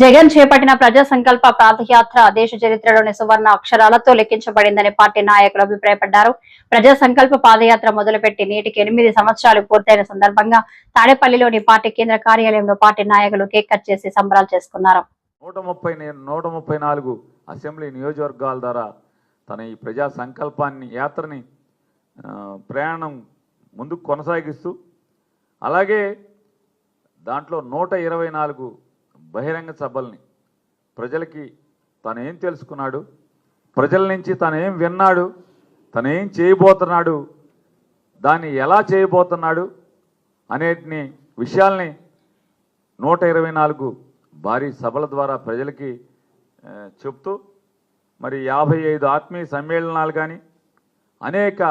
జగన్ చేపట్టిన ప్రజా సంకల్ప పాదయాత్ర దేశ చరిత్రలోని సువర్ణ అక్షరాలతో లెక్కించబడిందని పార్టీ నాయకులు అభిప్రాయపడ్డారు. ప్రజా సంకల్ప పాదయాత్ర మొదలుపెట్టి నేటికి ఎనిమిది సంవత్సరాలు పూర్తయిన సందర్భంగా తాడేపల్లిలోని పార్టీ కేంద్ర కార్యాలయంలో పార్టీ నాయకులు కేక్ కట్ చేసి సంబరాలు చేసుకున్నారు. నూట ముప్పై నూట ముప్పై నాలుగు అసెంబ్లీ నియోజకవర్గాల ద్వారా తన ఈ ప్రజా సంకల్పాన్ని యాత్రని ప్రయాణం ముందుకు కొనసాగిస్తూ అలాగే దాంట్లో నూట ఇరవై నాలుగు బహిరంగ సభల్ని. ప్రజలకి తను ఏం తెలుసుకున్నాడు? ప్రజల నుంచి తను ఏం విన్నాడు? తను ఏం చేయబోతున్నాడు? దాన్ని ఎలా చేయబోతున్నాడు? అనేటిని విషయాల్ని నూట ఇరవై నాలుగు భారీ సభల ద్వారా ప్రజలకి చెప్తూ మరి యాభై ఐదు ఆత్మీయ సమ్మేళనాలు కానీ అనేక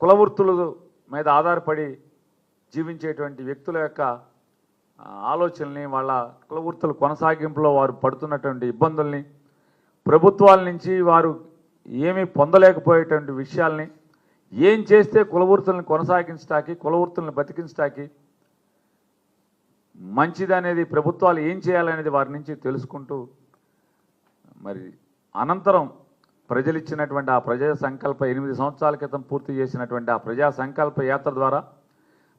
కులవృత్తుల మీద ఆధారపడి జీవించేటువంటి వ్యక్తుల యొక్క ఆలోచనల్ని వాళ్ళ కులవృత్తుల కొనసాగింపులో వారు పడుతున్నటువంటి ఇబ్బందుల్ని ప్రభుత్వాల నుంచి వారు ఏమీ పొందలేకపోయేటువంటి విషయాల్ని ఏం చేస్తే కులవృత్తులను కొనసాగించడానికి కులవృత్తులను బతికించడానికి మంచిది అనేది ప్రభుత్వాలు ఏం చేయాలనేది వారి నుంచి తెలుసుకుంటూ మరి అనంతరం ప్రజలు ఇచ్చినటువంటి ఆ ప్రజా సంకల్ప ఎనిమిది సంవత్సరాల క్రితం పూర్తి చేసినటువంటి ఆ ప్రజా సంకల్ప యాత్ర ద్వారా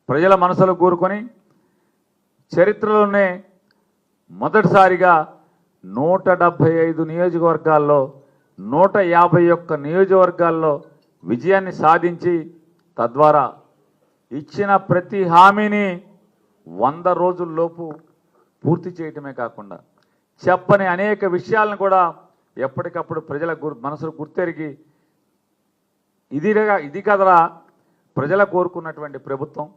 ప్రజల మనసులు కోరుకొని చరిత్రలోనే మొదటిసారిగా నూట డెబ్భై ఐదు నియోజకవర్గాల్లో నూట యాభై ఒక్క నియోజకవర్గాల్లో విజయాన్ని సాధించి తద్వారా ఇచ్చిన ప్రతి హామీని వంద రోజుల్లోపు పూర్తి చేయటమే కాకుండా చెప్పని అనేక విషయాలను కూడా ఎప్పటికప్పుడు ప్రజల గుర్ మనసులు గుర్తెరిగి ఇదిగా ఇది కదరా ప్రజల కోరుకున్నటువంటి ప్రభుత్వం.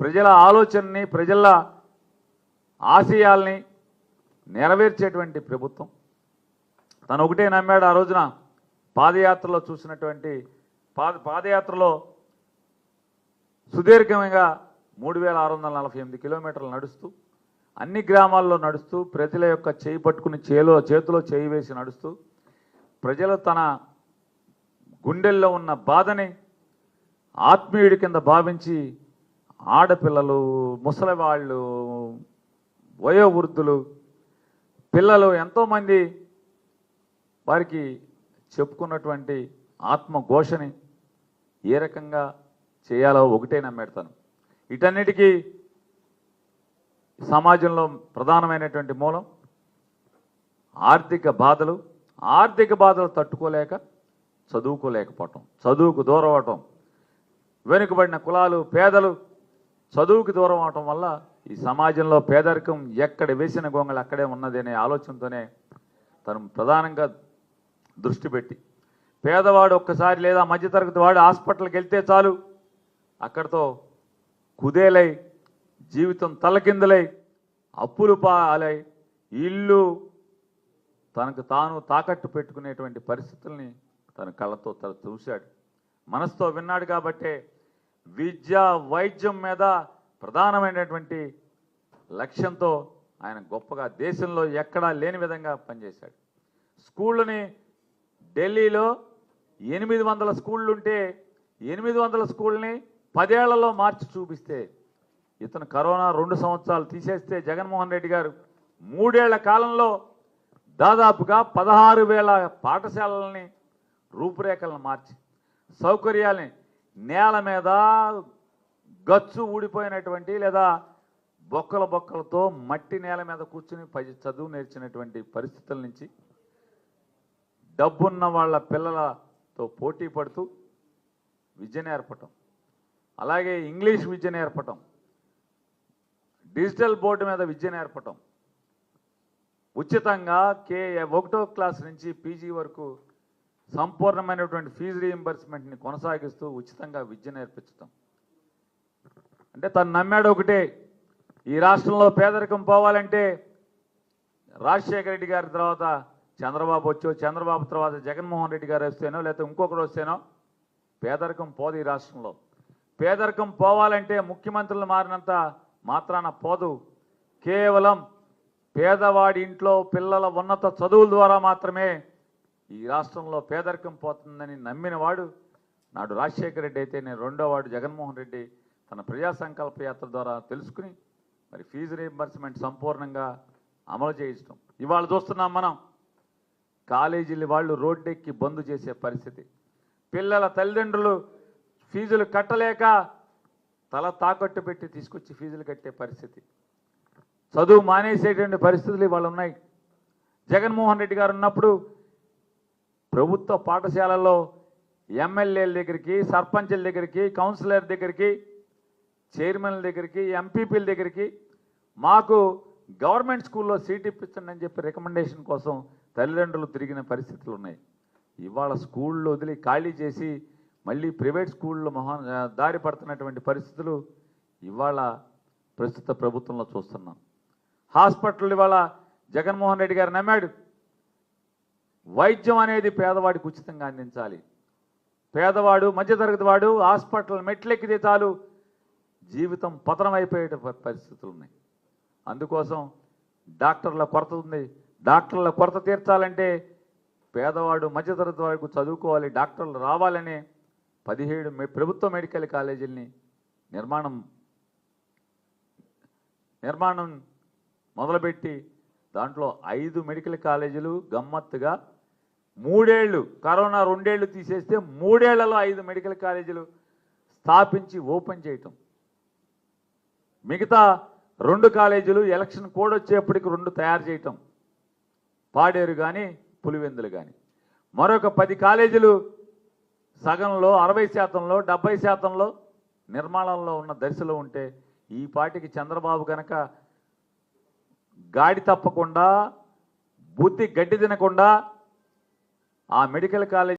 ప్రజల ఆలోచనని ప్రజల ఆశయాల్ని నెరవేర్చేటువంటి ప్రభుత్వం. తను ఒకటే నమ్మాడు ఆ రోజున పాదయాత్రలో చూసినటువంటి పాద పాదయాత్రలో సుదీర్ఘంగా మూడు వేల ఆరు వందల నలభై ఎనిమిది కిలోమీటర్లు నడుస్తూ అన్ని గ్రామాల్లో నడుస్తూ ప్రజల యొక్క చేయి పట్టుకుని చేలో చేతిలో చేయి వేసి నడుస్తూ ప్రజలు తన గుండెల్లో ఉన్న బాధని ఆత్మీయుడి కింద భావించి ఆడపిల్లలు ముసలివాళ్ళు వయోవృద్ధులు పిల్లలు ఎంతోమంది వారికి చెప్పుకున్నటువంటి ఆత్మఘోషని ఏ రకంగా చేయాలో ఒకటే నమ్మెడతాను. వీటన్నిటికీ సమాజంలో ప్రధానమైనటువంటి మూలం ఆర్థిక బాధలు. ఆర్థిక బాధలు తట్టుకోలేక చదువుకోలేకపోవటం చదువుకు దూరం అవటం వెనుకబడిన కులాలు పేదలు చదువుకు దూరం అవటం వల్ల ఈ సమాజంలో పేదరికం ఎక్కడ వేసిన గొంగళి అక్కడే ఉన్నది అనే ఆలోచనతోనే తను ప్రధానంగా దృష్టి పెట్టి పేదవాడు ఒక్కసారి లేదా మధ్యతరగతి వాడు హాస్పిటల్కి వెళ్తే చాలు అక్కడితో కుదేలై జీవితం తలకిందులై అప్పులు పాలై ఇల్లు తనకు తాను తాకట్టు పెట్టుకునేటువంటి పరిస్థితుల్ని తన కళ్ళతో తను చూశాడు. మనసుతో విన్నాడు కాబట్టే విద్య వైద్యం మీద ప్రధానమైనటువంటి లక్ష్యంతో ఆయన గొప్పగా దేశంలో ఎక్కడా లేని విధంగా పనిచేశాడు. స్కూళ్ళని ఢిల్లీలో ఎనిమిది వందల స్కూళ్ళు ఉంటే ఎనిమిది వందల స్కూళ్ళని పదేళ్ళలో మార్చి చూపిస్తే ఇతను కరోనా రెండు సంవత్సరాలు తీసేస్తే జగన్మోహన్ రెడ్డి గారు మూడేళ్ళ కాలంలో దాదాపుగా పదహారు వేల పాఠశాలల్ని రూపురేఖలను మార్చి సౌకర్యాల్ని నేల మీద గచ్చు ఊడిపోయినటువంటి లేదా బొక్కల బొక్కలతో మట్టి నేల మీద కూర్చుని పది చదువు నేర్చినటువంటి పరిస్థితుల నుంచి డబ్బున్న వాళ్ళ పిల్లలతో పోటీ పడుతూ విద్య నేర్పటం. అలాగే ఇంగ్లీష్ విద్య నేర్పటం. డిజిటల్ బోర్డు మీద విద్య నేర్పటం. ఉచితంగా కే ఒకటో క్లాస్ నుంచి పీజీ వరకు సంపూర్ణమైనటువంటి ఫీజు రీయింబర్స్మెంట్ని కొనసాగిస్తూ ఉచితంగా విద్య నేర్పించటం. అంటే తను నమ్మాడు ఒకటే ఈ రాష్ట్రంలో పేదరికం పోవాలంటే రాజశేఖర రెడ్డి గారి తర్వాత చంద్రబాబు వచ్చో చంద్రబాబు తర్వాత జగన్మోహన్ రెడ్డి గారు వస్తేనో లేకపోతే ఇంకొకరు వస్తేనో పేదరికం పోదు ఈ రాష్ట్రంలో. పేదరికం పోవాలంటే ముఖ్యమంత్రులు మారినంత మాత్రాన పోదు. కేవలం పేదవాడి ఇంట్లో పిల్లల ఉన్నత చదువుల ద్వారా మాత్రమే ఈ రాష్ట్రంలో పేదరికం పోతుందని నమ్మిన వాడు నాడు రాజశేఖర రెడ్డి అయితే నేను రెండో వాడు జగన్మోహన్ రెడ్డి. తన ప్రజా సంకల్ప యాత్ర ద్వారా తెలుసుకుని మరి ఫీజు రీఎంబర్స్మెంట్ సంపూర్ణంగా అమలు చేయించడం ఇవాళ చూస్తున్నాం మనం కాలేజీలు వాళ్ళు రోడ్డెక్కి బంద్ చేసే పరిస్థితి. పిల్లల తల్లిదండ్రులు ఫీజులు కట్టలేక తల తాకట్టు పెట్టి తీసుకొచ్చి ఫీజులు కట్టే పరిస్థితి. చదువు మానేసేటువంటి పరిస్థితులు ఇవాళ ఉన్నాయి. జగన్మోహన్ రెడ్డి గారు ఉన్నప్పుడు ప్రభుత్వ పాఠశాలల్లో ఎమ్మెల్యేల దగ్గరికి సర్పంచుల దగ్గరికి కౌన్సిలర్ దగ్గరికి చైర్మన్ల దగ్గరికి ఎంపీపీల దగ్గరికి మాకు గవర్నమెంట్ స్కూల్లో సీట్ ఇప్పించండి అని చెప్పి రికమెండేషన్ కోసం తల్లిదండ్రులు తిరిగిన పరిస్థితులు ఉన్నాయి. ఇవాళ స్కూళ్ళు వదిలి ఖాళీ చేసి మళ్ళీ ప్రైవేట్ స్కూళ్ళు మొహం దారి పడుతున్నటువంటి పరిస్థితులు ఇవాళ ప్రస్తుత ప్రభుత్వంలో చూస్తున్నాం. హాస్పిటల్ ఇవాళ జగన్మోహన్ రెడ్డి గారు నమ్మాడు వైద్యం అనేది పేదవాడికి ఉచితంగా అందించాలి. పేదవాడు మధ్యతరగతి వాడు హాస్పిటల్ మెట్లెక్కితే చాలు. జీవితం పతనం అయిపోయే పరిస్థితులు ఉన్నాయి అందుకోసం డాక్టర్ల కొరత ఉంది. డాక్టర్ల కొరత తీర్చాలంటే పేదవాడు మధ్యతరగతి వాడికి చదువుకోవాలి డాక్టర్లు రావాలనే పదిహేడు ప్రభుత్వ మెడికల్ కాలేజీల్ని నిర్మాణం నిర్మాణం మొదలుపెట్టి దాంట్లో ఐదు మెడికల్ కాలేజీలు గమ్మత్తుగా మూడేళ్ళు కరోనా రెండేళ్ళు తీసేస్తే మూడేళ్ళలో ఐదు మెడికల్ కాలేజీలు స్థాపించి ఓపెన్ చేయటం. మిగతా రెండు కాలేజీలు ఎలక్షన్ కోడ్ వచ్చేప్పటికి రెండు తయారు చేయటం. పాడేరు కానీ పులివెందులు కానీ మరొక పది కాలేజీలు సగంలో అరవై శాతంలో డెబ్బై శాతంలో నిర్మాణంలో ఉన్న దశలో ఉంటే ఈ పాటికి చంద్రబాబు కనుక గాడి తప్పకుండా బుద్ధి గడ్డి తినకుండా ఆ మెడికల్ కాలేజ్